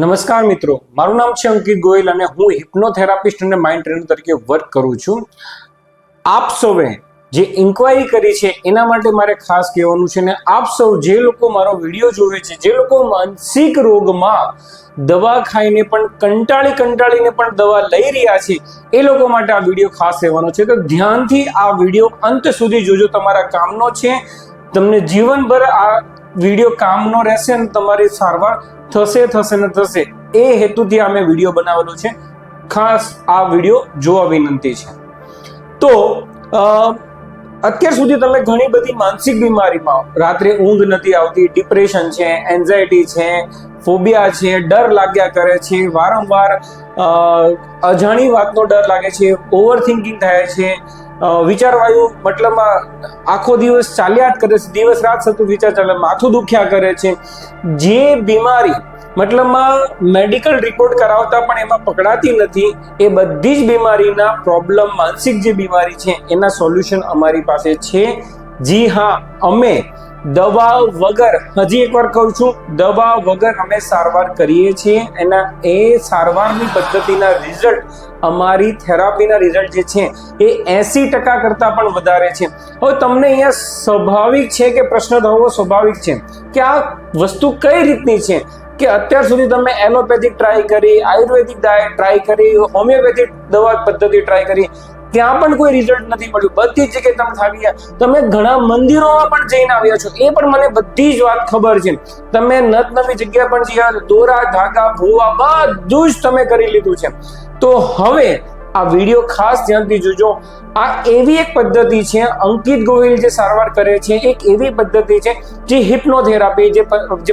નમસ્કાર મિત્રો, મારું નામ છે અંકિત ગોયલ અને હું હિપ્નોથેરાપિસ્ટ અને માઇન્ડ ટ્રેનર તરીકે વર્ક કરું છું. આપ સૌએ જે ઇન્ક્વાયરી કરી છે, એના માટે મારે ખાસ કહેવાનું છે ને, આપ સૌ જે લોકો મારો વીડિયો જોવે છે, જે લોકો માનસિક રોગમાં દવા ખાઈને પણ કંટાળી કંટાળીને પણ દવા લઈ રહ્યા છે, એ લોકો માટે આ વીડિયો ખાસ રહેવાનો છે તો ધ્યાનથી આ વીડિયો અંત સુધી જોજો, તમારા કામનો છે. તમને જીવનભર આ વીડિયો કામનો રહેશે અને તમારી સારવાર થશે થશે ને થશે એ હેતુથી અમે વીડિયો બનાવેલો છે. ખાસ આ વીડિયો જોવા વિનંતી છે. તો અત્યાર સુધી તમે ઘણી બધી માનસિક બીમારીમાં રાત્રે ઊંઘ નથી આવતી, ડિપ્રેશન છે, એન્ઝાયટી છે, ફોબિયા છે, ડર લાગ્યા કરે છે, વારંવાર અજાણી વાતનો ડર લાગે છે ઓવર થિંકિંગ થાય છે વિચારવાયુ મતલબમાં આખો દિવસ ચાલ્યા જ કરે છે. દિવસ રાત સતત વિચાર ચાલે માથું દુખ્યા કરે છે. જે બીમારી મતલબમાં મેડિકલ રિપોર્ટ કરાવતા પણ એમાં પકડાતી નથી, એ બધી જ બીમારીના પ્રોબ્લેમ, માનસિક જે બીમારી છે, એના સોલ્યુશન અમારી પાસે છે. જી હા, અમે દવા વગર, હજી એકવાર કહું છું દવા વગર અમે સારવાર કરીએ છીએ. એના, એ સારવારની પદ્ધતિના રિઝલ્ટ અમારી થેરાપીના રિઝલ્ટ જે છે, એ એસી ટકા કરતાં પણ વધારે છે. હવે તમને અહીંયા સ્વાભાવિક છે કે પ્રશ્ન થવો સ્વાભાવિક છે કે આ વસ્તુ કઈ રીતની છે? કે અત્યાર સુધી તમે એલોપેથિક ટ્રાય કરી, આયુર્વેદિક ટ્રાય કરી હોમિયોપેથિક દવા પદ્ધતિ ટ્રાય કરી ત્યાં પણ કોઈ રિઝલ્ટ નથી મળ્યું. બધી જ જગ્યાએ તમે થાકી ગયા. તમે ઘણા મંદિરોમાં પણ જઈને આવ્યા છો. એ પણ મને બધી જ વાત ખબર છે. તમે નત નવી જગ્યા પણ જ્યાં દોરા, ધાગા, ભૂવા બધું જ તમે કરી લીધું છે. તો હવે આ વીડિયો ખાસ ધ્યાનથી જોજો. આ એવી એક પદ્ધતિ છે, અંકિત ગોહિલ જે સારવાર કરે છે, એક એવી પદ્ધતિ છે જે હિપ્નોથેરાપી જે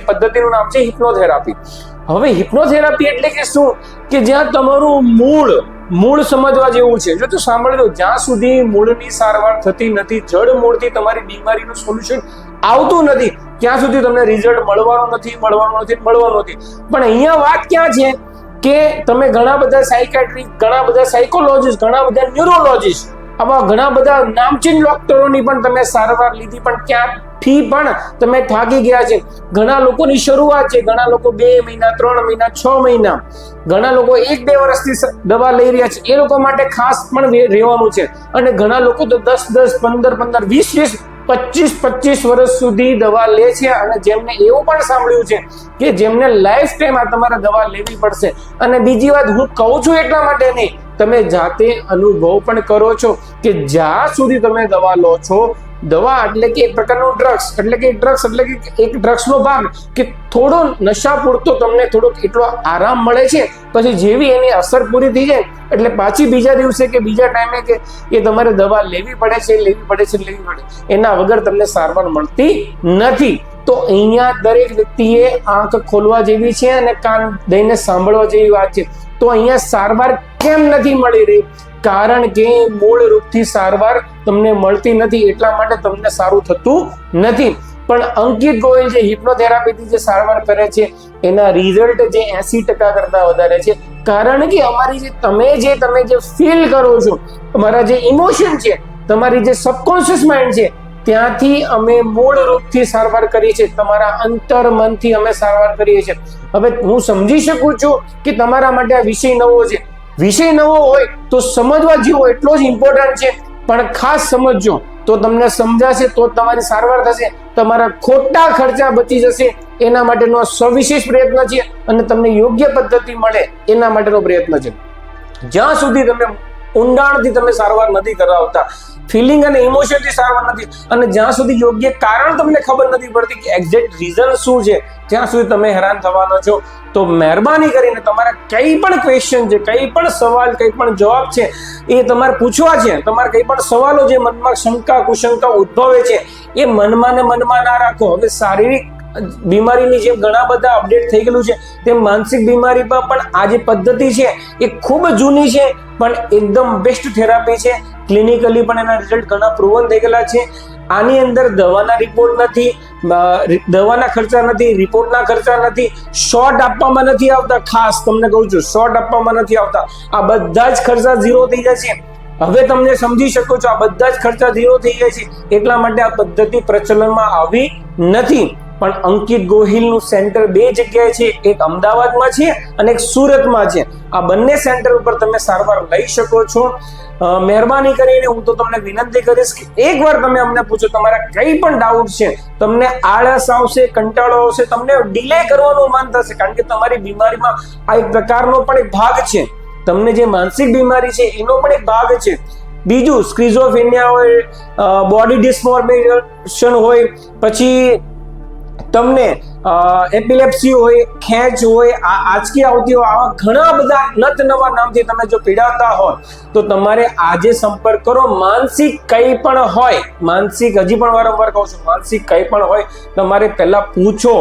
પદ્ધતિનું નામ છે હિપ્નોથેરાપી હવે હિપ્નોથેરાપી એટલે કે શું? કે જ્યાં તમારું મૂળ મૂળ સમજવા જેવું છે. જો તો સાંભળજો જ્યાં સુધી મૂળની સારવાર થતી નથી, જડ મૂળથી તમારી બીમારીનું સોલ્યુશન આવતું નથી, ત્યાં સુધી તમને રિઝલ્ટ મળવાનું નથી મળવાનું નથી મળવાનું નથી. પણ અહીંયા વાત ક્યાં છે? કે તમે ઘણા બધા સાયકાટ્રિક ઘણા બધા સાયકોલોજીસ્ટ ઘણા બધા ન્યુરોલોજીસ્ટ આવા ઘણા બધા નામચીન ડોક્ટરોની પણ તમે સારવાર લીધી, પણ ક્યાંથી પણ તમે થાકી ગયા છે. ઘણા લોકોની શરૂઆત છે. ઘણા લોકો બે મહિના, ત્રણ મહિના, છ મહિના. ઘણા લોકો એક બે વર્ષથી દવા લઈ રહ્યા છે. એ લોકો માટે ખાસ પણ રહેવાનું છે. અને ઘણા લોકો તો દસ દસ, પંદર પંદર, વીસ વીસ, પચીસ પચીસ વર્ષ સુધી દવા લે છે અને જેમને એવું પણ સાંભળ્યું છે કે જેમને લાઈફ ટાઈમ આ તમારે દવા લેવી પડશે. અને બીજી વાત હું કહું છું એટલા માટે નહીં તમે જાતે અનુભવ પણ કરો છો કે જ્યાં સુધી તમે દવા લો છો, દવા એટલે કે એક પ્રકારનું ડ્રગ્સ એટલે કે ડ્રગ્સ એટલે કે એક ડ્રગ્સનો ભાગ કે થોડો નશા પૂરતો તમને થોડોક એટલો આરામ મળે છે, પછી જેવી એની અસર પૂરી થઈ જાય, એટલે પાછી બીજા દિવસે કે બીજા ટાઈમે કે એ તમારે દવા લેવી પડે છે, લેવી પડે છે, લેવી પડે એના વગર તમને સારવાર મળતી નથી. તો અહીંયા દરેક વ્યક્તિએ આંખ ખોલવા જેવી છે અને કાન દઈને સાંભળવા જેવી વાત છે. તો અહીંયા સારવાર કેમ નથી મળી રહી? કારણ કે મૂળ રૂપથી સારવાર તમને મળતી નથી, એટલા માટે તમને સારું થતું નથી. પણ અંકિત ગોયલ જે હિપ્નોથેરાપીથી જે સારવાર કરે છે, એના રિઝલ્ટ જે એસી ટકા કરતા વધારે છે. કારણ કે અમારી જે, તમે જે તમે જે ફીલ કરો છો તમારા જે ઇમોશન છે, તમારી જે સબકોન્શિયસ માઇન્ડ છે ત્યાંથી અમે મૂળ રૂપથી સારવાર કરીએ છીએ તમારા અંતર મનથી અમે સારવાર કરીએ છીએ. હવે હું સમજી શકું છું કે તમારા માટે આ વિષય નવો છે. વિષય નવો હોય તો સમજવા જેવો એટલો જ ઇમ્પોર્ટન્ટ છે. પણ ખાસ સમજજો, તો તમને સમજાશે, તો તમારી સારવાર થશે, તમારા ખોટા ખર્ચા બચી જશે. એના માટેનો આ સવિશેષ પ્રયત્ન છે અને તમને યોગ્ય પદ્ધતિ મળે એના માટેનો પ્રયત્ન છે. જ્યાં સુધી તમે ઊંડાણથી તમે સારવાર નથી કરાવતા. ફિલિંગ અને ઇમોશનથી સારવાર નથી. અને જ્યાં સુધી યોગ્ય કારણ તમને ખબર નથી પડતી કે એક્ઝેક્ટ રીઝન શું છે, ત્યાં સુધી તમે હેરાન થવાના છો. તો મહેરબાની કરીને તમારા કંઈ પણ ક્વેશ્ચન છે, કંઈ પણ સવાલ, કંઈ પણ જવાબ છે, એ તમારે પૂછવા છે. તમારે કંઈ પણ સવાલો જે મનમાં શંકા, કુશંકા ઉદ્ભવે છે, એ મનમાં ને મનમાં ના રાખો. હવે શારીરિક બીમારીની જેમ ઘણા બધા અપડેટ થઈ ગયેલું છે. તેમ માનસિક બીમારીમાં પણ આ જે પદ્ધતિ છે, એ ખૂબ જૂની છે, પણ એકદમ બેસ્ટ થેરાપી છે. ક્લિનિકલી પણ એના રિઝલ્ટ ઘણા પ્રૂવન થઈ ગયેલા છે. આની અંદર દવાના રિપોર્ટ નથી દવાના ખર્ચા નથી રિપોર્ટના ખર્ચા નથી શોર્ટ આપવામાં નથી આવતા. ખાસ તમને કહું છું શોર્ટ આપવામાં નથી આવતા. આ બધા જ ખર્ચા ઝીરો થઈ જાય છે. હવે તમને સમજી શકો છો, આ બધા જ ખર્ચા ઝીરો થઈ જાય છે. એટલા માટે આ પદ્ધતિ પ્રચલનમાં આવી નથી. પણ અંકિત ગોહિલનું સેન્ટર બે જગ્યાએ છે, એક અમદાવાદમાં છે અને એક સુરતમાં છે. આ બંને સેન્ટર ઉપર તમે સારવાર લઈ શકો છો. મહેરબાની કરીને હું તો તમને વિનંતી કરીશ કે એકવાર તમે અમને પૂછો, તમારા કંઈ પણ ડાઉટ છે, તમને આળસ આવશે, કંટાળો આવશે, તમને ડિલે કરવાનું મન થશે, કારણ કે તમારી બીમારીમાં આ એક પ્રકારનો પણ એક ભાગ છે. તમને જે માનસિક બીમારી છે, એનો પણ એક ભાગ છે. બીજું સ્ક્રિઝોફેનિયા હોય બોડી ડિસ્ફોર્મેશન હોય, પછી તમને એપિલેપ્સી હોય, ખેંચ હોય, આ આંચકી આવતી હોય, આવા ઘણા બધા નત નવા નામથી તમે જો પીડાતા હોય તો તમારે આજે સંપર્ક કરો. માનસિક કંઈ પણ હોય, માનસિક, હજી પણ વારંવાર કહું છું, માનસિક કંઈ પણ હોય, તમારે પહેલાં પૂછો,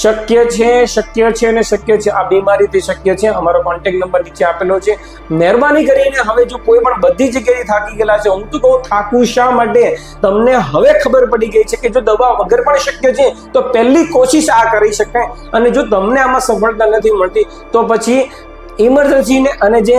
શક્ય છે શક્ય છે અને શક્ય છે? આ બીમારીથી શક્ય છે? અમારો કોન્ટેક નંબર નીચે આપેલો છે. મહેરબાની કરીને હવે જો કોઈ પણ બધી જગ્યાએ થાકી ગયેલા છે, હું તો કહું થાકું શા માટે? તમને હવે ખબર પડી ગઈ છે કે જો દવા વગર પણ શક્ય છે, તો પહેલી કોશિશ આ કરી શકાય અને જો તમને આમાં સફળતા નથી મળતી, તો પછી ઇમરજન્સીને અને જે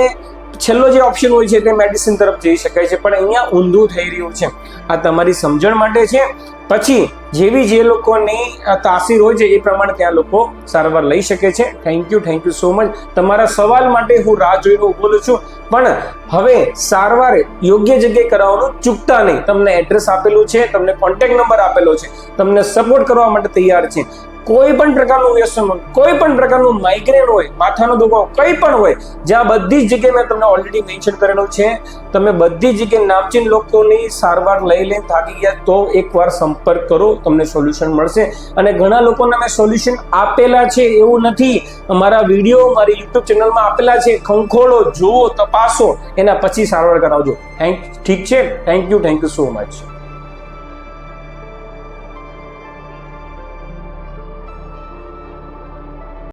છેલ્લો જે ઓપ્શન હોય છે તે મેડિસિન તરફ જઈ શકાય છે. પણ અહીંયા ઊંધું થઈ રહ્યું છે. આ તમારી સમજણ માટે છે. પછી જેવી જે લોકોની તાસીર હોય છે, એ પ્રમાણે ત્યાં લોકો સારવાર લઈ શકે છે. Thank you thank you so much તમારા સવાલ માટે હું રાહ જોઈને ઊભો છું. પણ હવે સારવાર યોગ્ય જગ્યાએ કરાવવાનું ચૂકતા નહીં. તમને એડ્રેસ આપેલું છે, તમને કોન્ટેક્ટ નંબર આપેલો છે. તમને સપોર્ટ કરવા માટે તૈયાર છે. કોઈ પણ પ્રકારનું વ્યસન હોય, કોઈ પણ પ્રકારનું માઇગ્રેન હોય, માથાનો દુખાવો, કંઈ પણ હોય જ્યાં બધી જ જગ્યાએ મેં તમને ઓલરેડી મેન્શન કરેલું છે. તમે બધી જગ્યાએ નામચીન લોકોની સારવાર લઈ લઈને થાકી ગયા તો એકવાર સંપર્ક કરો, તમને સોલ્યુશન મળશે. અને ઘણા લોકોને મેં સોલ્યુશન આપેલા છે, એવું નથી. મારા વીડિયો મારી યુટ્યુબ ચેનલમાં આપેલા છે, ખંખોળો, જુઓ, તપાસો, એના પછી સારવાર કરાવજો. થેન્ક ઠીક છે? Thank you thank you so much